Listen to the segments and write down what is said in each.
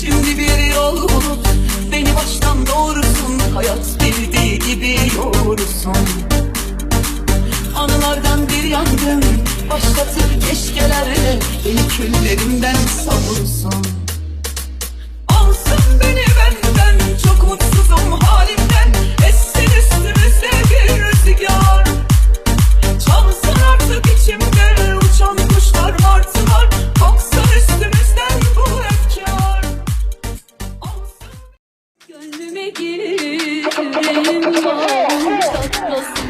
Şimdi bir yol bulup beni baştan doğrusun. Hayat bildiği gibi yoğursun Anılardan bir yangın başlatır keşkelerle. Beni küllerimden savursun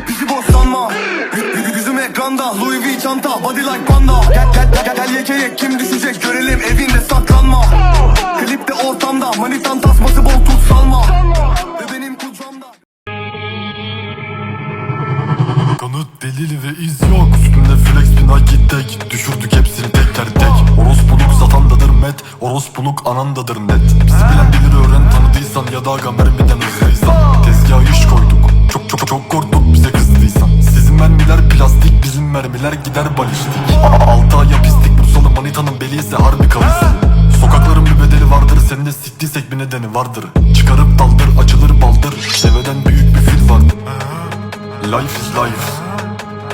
Bizi boş sanma Yü- yü- Yüzüm ekranda Louis V çanta Body like panda. Gel gel gel gel yekeye Kim düşecek görelim evinde saklanma. Klipte ortamda Manitan tasması bol tut salma. Ve benim kucağımda Kanıt, delil ve iz yok. Üstünde flex bir nakit tek Düşürdük hepsini teker tek. Orospuluk satandadır met Orospuluk anandadır net. Bizi bilen bilir öğren tanıdıysan Ya da aga mermiden hızlıysan Tezgaha iş koyduk. Çok çok çok korktuk bize kızdıysan. Sizin mermiler plastik Bizim mermiler gider balistik. Altı aya pislik Bursalı manitanın beli ise harbi kalısı Sokakların bir bedeli vardır Senin de siktiysek bir nedeni vardır. Çıkarıp daldır açılır baldır. Deveden büyük bir fil vardır. Life is life.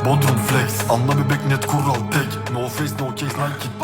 Bodrum flex. Anla bebek net kural tek. No face no case Nike tek